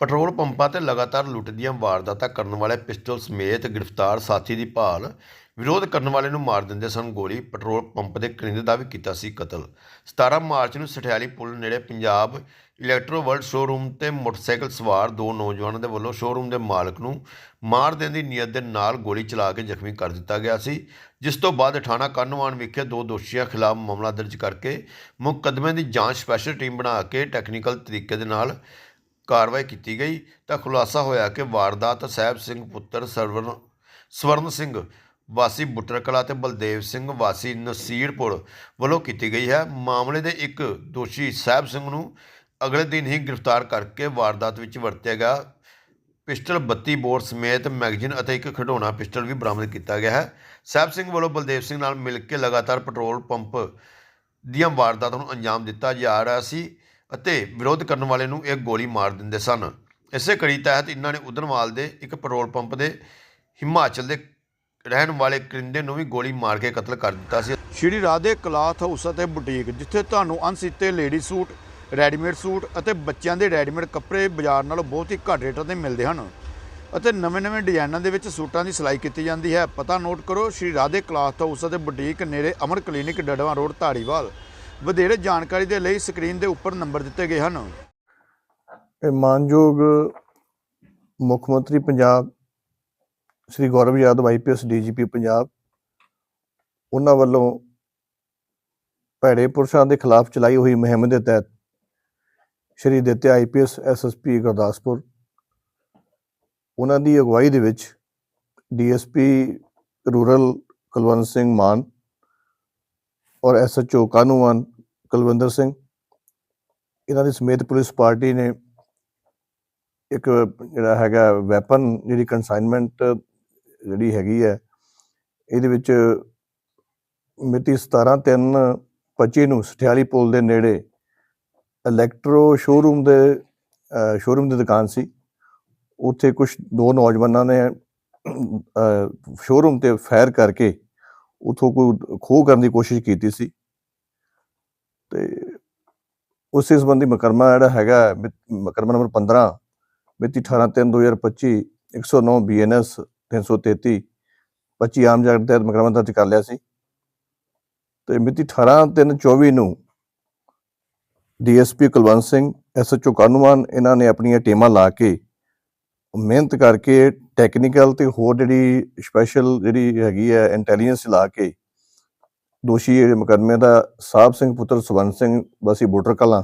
Petrol ਪੰਪਾਂ ਤੇ ਲਗਾਤਾਰ ਲੁੱਟ ਦੀਆਂ ਵਾਰਦਾਤਾਂ ਕਰਨ ਵਾਲੇ ਪਿਸਟਲ ਸਮੇਤ ਗ੍ਰਿਫਤਾਰ ਸਾਥੀ ਦੀ ਭਾਲ ਵਿਰੋਧ ਕਰਨ ਵਾਲੇ ਨੂੰ ਮਾਰ ਦਿੰਦੇ ਸਨ। ਗੋਲੀ ਪੈਟਰੋਲ ਪੰਪ ਦੇ ਕਰਿੰਦੇ ਦਾ ਵੀ ਕੀਤਾ ਸੀ ਕਤਲ। 17 ਮਾਰਚ ਨੂੰ ਸਠਿਆਲੀ ਪੁਲ ਨੇੜੇ ਪੰਜਾਬ ਇਲੈਕਟ੍ਰੋ ਵਰਲਡ ਸ਼ੋਰੂਮ ਤੇ ਮੋਟਰਸਾਈਕਲ ਸਵਾਰ ਦੋ ਨੌਜਵਾਨਾਂ ਦੇ ਵੱਲੋਂ ਸ਼ੋਰੂਮ ਦੇ ਮਾਲਕ ਨੂੰ ਮਾਰ ਦੇਣ ਦੀ ਨੀਅਤ ਦੇ ਨਾਲ ਗੋਲੀ ਚਲਾ ਕੇ ਜ਼ਖਮੀ ਕਰ ਦਿੱਤਾ ਗਿਆ ਸੀ, ਜਿਸ ਤੋਂ ਬਾਅਦ ਥਾਣਾ ਕੰਨਵਾਨ ਵਿਖੇ ਦੋ ਦੋਸ਼ੀਆਂ ਖਿਲਾਫ ਮਾਮਲਾ ਦਰਜ ਕਰਕੇ ਮੁਕੱਦਮੇ ਦੀ ਜਾਂਚ ਸਪੈਸ਼ਲ ਟੀਮ ਬਣਾ ਕੇ ਟੈਕਨੀਕਲ ਤਰੀਕੇ ਦੇ ਨਾਲ ਕਾਰਵਾਈ ਕੀਤੀ ਗਈ, ਤਾਂ ਖੁਲਾਸਾ ਹੋਇਆ ਕਿ ਵਾਰਦਾਤ ਸਾਹਿਬ ਸਿੰਘ ਪੁੱਤਰ ਸਰਵਨ, ਸਵਰਨ ਸਿੰਘ, ਵਾਸੀ ਬੁੱਟਰ ਕਲਾ ਤੇ ਬਲਦੇਵ ਸਿੰਘ, ਵਾਸੀ ਨਸੀਰਪੁਰ ਵੱਲੋਂ ਕੀਤੀ ਗਈ ਹੈ। ਮਾਮਲੇ ਦੇ ਇੱਕ ਦੋਸ਼ੀ ਸਾਹਿਬ ਸਿੰਘ ਨੂੰ ਅਗਲੇ ਦਿਨ ਹੀ ਗ੍ਰਿਫਤਾਰ ਕਰਕੇ ਵਾਰਦਾਤ ਵਿੱਚ ਵਰਤਿਆ ਗਿਆ। ਪਿਸਟਲ 32 ਬੋਰ ਸਮੇਤ ਮੈਗਜ਼ੀਨ ਅਤੇ ਇੱਕ ਖਿਡੌਣਾ ਪਿਸਟਲ ਵੀ ਬਰਾਮਦ ਕੀਤਾ ਗਿਆ ਹੈ। ਸਾਹਿਬ ਸਿੰਘ ਵੱਲੋਂ ਬਲਦੇਵ ਸਿੰਘ ਨਾਲ ਮਿਲ ਕੇ ਲਗਾਤਾਰ ਪੈਟਰੋਲ ਪੰਪ ਦੀਆਂ ਵਾਰਦਾਤਾਂ ਨੂੰ ਅੰਜਾਮ ਦਿੱਤਾ ਜਾ ਰਿਹਾ ਸੀ। ਅਤੇ ਵਿਰੋਧ ਕਰਨ ਵਾਲੇ ਨੂੰ ਇਹ ਗੋਲੀ ਮਾਰ ਦਿੰਦੇ ਸਨ। ਇਸੇ ਕੜੀ ਤਹਿਤ ਇਹਨਾਂ ਨੇ ਉਦਨਵਾਲ ਦੇ ਇੱਕ ਪੈਟਰੋਲ ਪੰਪ ਦੇ ਹਿਮਾਚਲ ਦੇ ਰਹਿਣ ਵਾਲੇ ਕਰਿੰਦੇ ਨੂੰ ਵੀ ਗੋਲੀ ਮਾਰ ਕੇ ਕਤਲ ਕਰ ਦਿੱਤਾ ਸੀ। ਸ਼੍ਰੀ ਰਾਧੇ ਕਲਾਥ ਹਾਊਸ ਅਤੇ ਬੁਟੀਕ, ਜਿੱਥੇ ਤੁਹਾਨੂੰ ਅਣਸੀਤੇ ਲੇਡੀ ਸੂਟ, ਰੈਡੀਮੇਡ ਸੂਟ ਅਤੇ ਬੱਚਿਆਂ ਦੇ ਰੈਡੀਮੇਡ ਕੱਪੜੇ ਬਾਜ਼ਾਰ ਨਾਲੋਂ ਬਹੁਤ ਹੀ ਘੱਟ ਰੇਟਾਂ ਤੇ ਮਿਲਦੇ ਹਨ ਅਤੇ ਨਵੇਂ-ਨਵੇਂ ਡਿਜ਼ਾਈਨਾਂ ਦੇ ਵਿੱਚ ਸੂਟਾਂ ਦੀ ਸਿਲਾਈ ਕੀਤੀ ਜਾਂਦੀ ਹੈ। ਪਤਾ ਨੋਟ ਕਰੋ, ਸ਼੍ਰੀ ਰਾਧੇ ਕਲਾਥ ਹਾਊਸ ਅਤੇ ਬੁਟੀਕ ਨੇੜੇ ਅਮਰ ਕਲੀਨਿਕ ਡੜਵਾ ਰੋਡ, ਧਾਰੀਵਾਲ। ਵਧੇਰੇ ਜਾਣਕਾਰੀ ਦੇ ਲਈ ਸਕਰੀਨ ਦੇ ਉੱਪਰ ਨੰਬਰ ਦਿੱਤੇ ਗਏ ਹਨ। ਇਹ ਮਾਨਯੋਗ ਮੁੱਖ ਮੰਤਰੀ ਪੰਜਾਬ, ਸ੍ਰੀ ਗੌਰਵ ਯਾਦਵ ਆਈਪੀਐਸ ਡੀਜੀਪੀ ਪੰਜਾਬ, ਉਹਨਾਂ ਵੱਲੋਂ ਭੈੜੇ ਪੁਰਸ਼ਾਂ ਦੇ ਖਿਲਾਫ ਚਲਾਈ ਹੋਈ ਮੁਹਿੰਮ ਦੇ ਤਹਿਤ ਸ਼੍ਰੀ ਦਿੱਤਿਆ ਆਈਪੀਐਸ ਐਸਐਸਪੀ ਗੁਰਦਾਸਪੁਰ, ਉਹਨਾਂ ਦੀ ਅਗਵਾਈ ਦੇ ਵਿੱਚ ਡੀਐਸਪੀ ਰੂਰਲ ਕੁਲਵੰਤ ਸਿੰਘ ਮਾਨ ਔਰ ਐਸਐਚਓ ਕਾਨੂੰਨ ਕੁਲਵਿੰਦਰ ਸਿੰਘ, ਇਹਨਾਂ ਦੀ ਸਮੇਤ ਪੁਲਿਸ ਪਾਰਟੀ ਨੇ ਇੱਕ ਜਿਹੜਾ ਹੈਗਾ ਵੈਪਨ ਜਿਹੜੀ ਕਨਸਾਈਨਮੈਂਟ ਜਿਹੜੀ ਹੈਗੀ ਹੈ, ਇਹਦੇ ਵਿੱਚ ਮਿਤੀ 17 3 25 ਨੂੰ ਸਠਿਆਲੀ ਪੁਲ ਦੇ ਨੇੜੇ ਇਲੈਕਟ੍ਰੋ ਸ਼ੋਰੂਮ ਦੇ ਸ਼ੋਰੂਮ ਦੀ ਦੁਕਾਨ ਸੀ। ਉੱਥੇ ਕੁਝ ਦੋ ਨੌਜਵਾਨਾਂ ਨੇ ਸ਼ੋਰੂਮ ਤੇ ਫਾਇਰ ਕਰਕੇ ਉਥੋਂ ਕੋਈ ਖੋਹ ਕਰਨ ਦੀ ਕੋਸ਼ਿਸ਼ ਕੀਤੀ ਸੀ। ਤੇ ਉਸੇ ਸੰਬੰਧੀ ਮਕਰਮਾ ਜਿਹੜਾ ਹੈਗਾ ਮਿ- ਮੁਕੱਦਮਾ ਨੰਬਰ 15 ਮਿਤੀ 18/3/2025 109 ਬੀਐਨਐਸ 333 25 ਆਮ ਜਗਤ ਤਹਿਤ ਮਕਰਮਾ ਦਰਜ ਕਰ ਲਿਆ ਸੀ। ਤੇ ਮਿਤੀ 18/3/24 ਨੂੰ ਡੀਐਸਪੀ ਕੁਲਵੰਤ ਸਿੰਘ ਐਸਐਚਓ ਕਾਨੂੰਨ ਇਹਨਾਂ ਨੇ ਆਪਣੀਆਂ ਟੀਮਾਂ ਲਾ ਕੇ ਮਿਹਨਤ ਕਰਕੇ ਟੈਕਨੀਕਲ ਤੇ ਹੋਰ ਜਿਹੜੀ ਸਪੈਸ਼ਲ ਜਿਹੜੀ ਹੈਗੀ ਹੈ ਇੰਟੈਲੀਜੈਂਸ ਲਾ ਕੇ ਦੋਸ਼ੀ ਜਿਹੜੇ ਮੁਕੱਦਮੇ ਦਾ ਸਾਹਿਬ ਸਿੰਘ ਪੁੱਤਰ ਸਵਰਨ ਸਿੰਘ ਵਾਸੀ ਬੋਟਰ ਕਲਾਂ,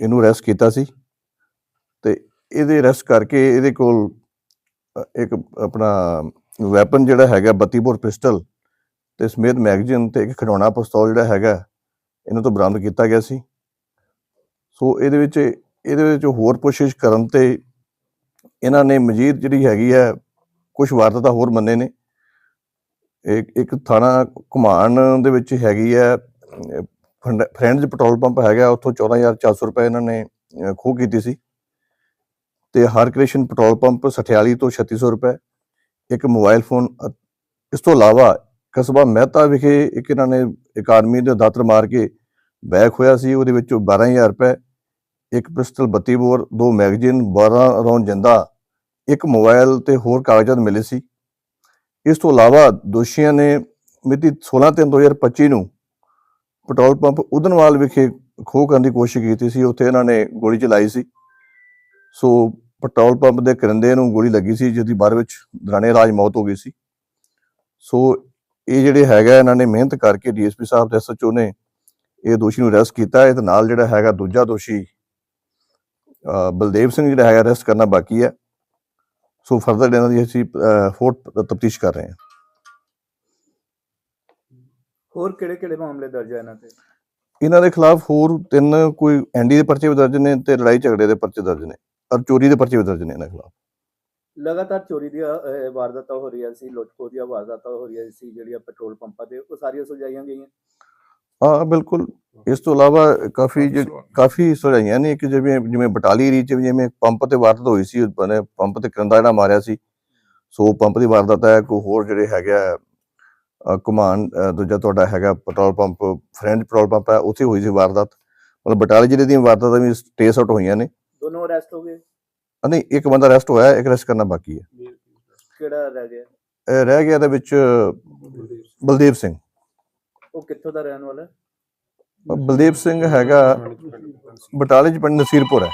ਇਹਨੂੰ ਅਰੈਸਟ ਕੀਤਾ ਸੀ ਤੇ ਇਹਦੇ ਅਰੈਸਟ ਕਰਕੇ ਇਹਦੇ ਕੋਲ ਇੱਕ ਆਪਣਾ ਵੈਪਨ ਜਿਹੜਾ ਹੈਗਾ 32 ਬੋਰ ਪਿਸਟਲ ਤੇ ਸਮੇਤ ਮੈਗਜ਼ੀਨ ਤੇ ਇੱਕ ਖਿਡੌਣਾ ਪਿਸਤੌਲ ਜਿਹੜਾ ਹੈਗਾ, ਇਹਨਾਂ ਤੋਂ ਬਰਾਮਦ ਕੀਤਾ ਗਿਆ ਸੀ। ਸੋ ਇਹਦੇ ਵਿੱਚ ਇਹਦੇ ਵਿੱਚ ਹੋਰ ਕੋਸ਼ਿਸ਼ ਕਰਨ ਤੇ ਇਹਨਾਂ ਨੇ ਮਜੀਦ ਜਿਹੜੀ ਹੈਗੀ ਹੈ ਕੁਝ ਵਾਰਦਾਤਾਂ ਹੋਰ ਮੰਨੇ ਨੇ। ਇੱਕ ਇੱਕ ਥਾਣਾ ਘੁਮਾਣ ਦੇ ਵਿੱਚ ਹੈਗੀ ਹੈ ਫਰੈਂਡਸ ਪੈਟਰੋਲ ਪੰਪ ਹੈਗਾ ਉੱਥੋਂ 14400 ਰੁਪਏ ਇਹਨਾਂ ਨੇ ਅਹ, ਖੋਹ ਕੀਤੀ ਸੀ। ਤੇ ਹਰਕ੍ਰਿਸ਼ਨ ਪੈਟਰੋਲ ਪੰਪ ਸਠਿਆਲੀ ਤੋਂ 3600 ਰੁਪਏ ਇੱਕ ਮੋਬਾਈਲ ਫੋਨ ਅ- ਇਸ ਤੋਂ ਇਲਾਵਾ ਕਸਬਾ ਮਹਿਤਾ ਵਿਖੇ ਇੱਕ ਇਹਨਾਂ ਨੇ ਇੱਕ ਆਦਮੀ ਦੇ ਦਾਤਰ ਮਾਰ ਕੇ ਬੈਕ ਹੋਇਆ ਸੀ ਉਹਦੇ ਵਿੱਚੋਂ 12000 ਰੁਪਏ ਇੱਕ ਪਿਸਟਲ 32 ਬੋਰ, ਦੋ ਮੈਗਜ਼ੀਨ 12 ਰੌਂਦ ਜਿੰਦਾ, ਇੱਕ ਮੋਬਾਈਲ ਤੇ ਹੋਰ ਕਾਗਜ਼ਾਤ ਮਿਲੇ ਸੀ। ਇਸ ਤੋਂ ਇਲਾਵਾ ਦੋਸ਼ੀਆਂ ਨੇ ਮਿਤੀ 16/3/2025 ਨੂੰ ਪੈਟਰੋਲ ਪੰਪ ਉਦਨਵਾਲ ਵਿਖੇ ਖੋਹ ਕਰਨ ਦੀ ਕੋਸ਼ਿਸ਼ ਕੀਤੀ ਸੀ। ਉੱਥੇ ਇਹਨਾਂ ਨੇ ਗੋਲੀ ਚਲਾਈ ਸੀ। ਸੋ ਪੈਟਰੋਲ ਪੰਪ ਦੇ ਕਰਿੰਦੇ ਨੂੰ ਗੋਲੀ ਲੱਗੀ ਸੀ, ਜਿਹਦੀ ਬਾਅਦ ਵਿੱਚ ਦਰਾਣੇ ਰਾਜ ਮੌਤ ਹੋ ਗਈ ਸੀ। ਸੋ ਇਹ ਜਿਹੜੇ ਹੈਗਾ, ਇਹਨਾਂ ਨੇ ਮਿਹਨਤ ਕਰਕੇ ਡੀਐਸਪੀ ਸਾਹਿਬ ਤੇ ਐਸਐਚਓ ਨੇ ਇਹ ਦੋਸ਼ੀ ਨੂੰ ਅਰੈਸਟ ਕੀਤਾ। ਹੈ ਤੇ ਨਾਲ ਜਿਹੜਾ ਹੈਗਾ, ਦੂਜਾ ਦੋਸ਼ੀ ਬਲਦੇਵ ਸਿੰਘ ਜਿਹੜਾ ਹੈਗਾ ਅਰੈਸਟ ਕਰਨਾ ਬਾਕੀ ਹੈ। ਸੋ ਫਰਦਰ ਇਹਨਾਂ ਦੀ ਅਸੀਂ ਹੋਰ ਤਫਤੀਸ਼ ਕਰ ਰਹੇ ਹਾਂ। ਹੋਰ ਕਿਹੜੇ ਕਿਹੜੇ ਮਾਮਲੇ ਦਰਜ ਆ ਇਹਨਾਂ ਤੇ? ਇਹਨਾਂ ਦੇ ਖਿਲਾਫ ਹੋਰ ਤਿੰਨ ਕੋਈ ਐਨਡੀ ਦੇ ਪਰਚੇ ਦਰਜ ਨੇ ਤੇ ਲੜਾਈ ਝਗੜੇ ਦੇ ਪਰਚੇ ਦਰਜ ਨੇ ਔਰ ਚੋਰੀ ਦੇ ਪਰਚੇ ਵੀ ਦਰਜ ਨੇ ਇਹਨਾਂ ਖਿਲਾਫ। ਲਗਾਤਾਰ ਚੋਰੀ ਦੀਆਂ ਵਾਰਦਾਤਾਂ ਹੋ ਰਹੀਆਂ ਸੀ ਲੁੱਟਖੋ ਦੀਆਂ ਵਾਰਦਾਤਾਂ ਹੋ ਰਹੀਆਂ ਸੀ ਜਿਹੜੀਆਂ ਪੈਟਰੋਲ ਪੰਪਾਂ ਤੇ ਉਹ ਸਾਰੀਆਂ ਸੁਲਝਾਈਆਂ ਗਈਆਂ। ਹਾਂ ਬਿਲਕੁਲ। ਇਸ ਤੋਂ ਇਲਾਵਾ ਕਾਫੀ ਜੋ- ਕਾਫੀ ਸੁਝਾਈਆਂ ਨੇ ਕਿ ਜਿਵੇਂ ਜਿਵੇਂ ਬਟਾਲੀ ਰੀਚ ਜਿਵੇਂ ਪੰਪ ਤੇ ਵਾਰਦਾਤ ਹੋਈ ਸੀ ਬਨੇ ਪੰਪ ਤੇ ਕਰੰਦਾ ਜਿਹੜਾ ਮਾਰਿਆ ਸੀ ਸੋ ਪੰਪ ਦੀ ਵਾਰਦਾਤ ਹੈ ਕੋਈ ਹੋਰ ਜਿਹੜੇ ਹੈਗਾ ਅ, ਦੂਜਾ ਤੁਹਾਡਾ ਹੈਗਾ petrol pump friend petrol pump ਹੈ ਉੱਥੇ ਹੋਈ ਸੀ ਵਾਰਦਾਤ। ਮਤਲਬ ਬਟਾਲੇ ਜ਼ਿਲ੍ਹੇ ਦੀਆਂ ਵਾਰਦਾਤਾਂ ਵੀ ਟੇਸ ਆਊਟ ਹੋਈਆਂ ਨੇ। ਦੋਨੋਂ ਅਰੈਸਟ ਹੋ ਗਏ? ਨਹੀਂ ਇੱਕ ਬੰਦਾ ਅਰੈਸਟ ਹੋਇਆ ਇੱਕ ਅਰੈਸਟ ਕਰਨਾ ਬਾਕੀ ਹੈ। ਕਿਹੜਾ ਰਹਿ ਗਿਆ? ਇਹ ਰਹਿ ਗਿਆ ਇਹਦੇ ਵਿੱਚ ਬਲਦੇਵ ਸਿੰਘ। ਉਹ ਕਿੱਥੋਂ ਦਾ ਰਹਿਣ ਵਾਲਾ? ਬਲਦੇਵ ਸਿੰਘ ਹੈਗਾ ਬਟਾਲੇ ਚ ਪਿੰਡ ਨਸੀਰਪੁਰ ਹੈ।